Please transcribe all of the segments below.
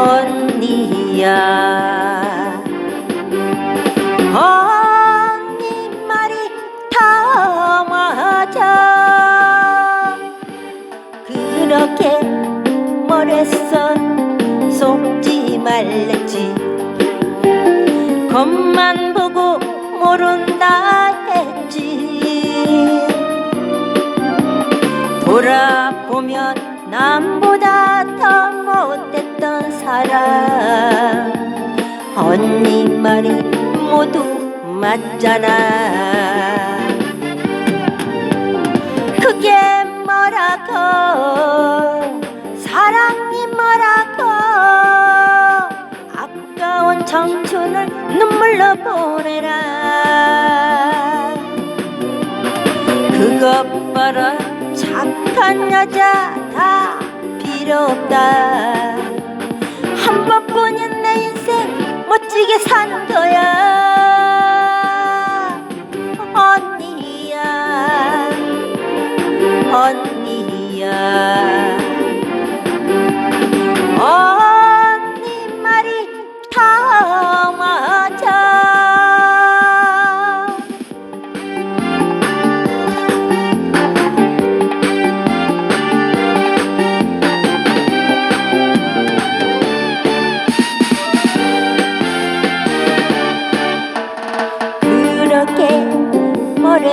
언니야. 언니 말이 다 맞아 그렇게 뭐랬어? 속지 말랬지. 겉만 보고 모른다 했지. 돌아보면 남 언니 말이 모두 맞잖아. 그게 뭐라고? 사랑이 뭐라고? 아까운 청춘을 눈물로 보내라. 그것 봐라. 착한 여자 다 필요 없다. 한 번뿐인 멋지게 사는 거야. 언니야. 언니야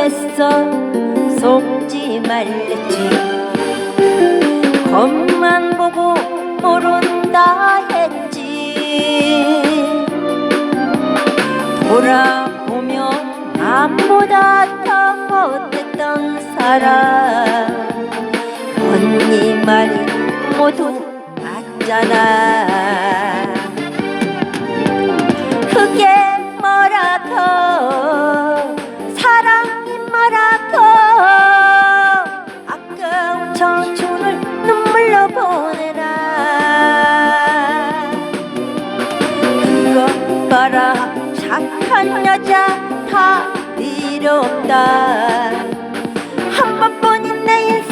뭐랬어. 속지 말랬지. 겉만 보고 모른다 했지. 돌아보면 남보다 더 못됐던 사람. 언니 말이 모두 맞잖아 아까운 청춘을 눈물로 보내라. 그것 봐라 착한 여자 다 필요 없다. 한 번뿐인 내 인생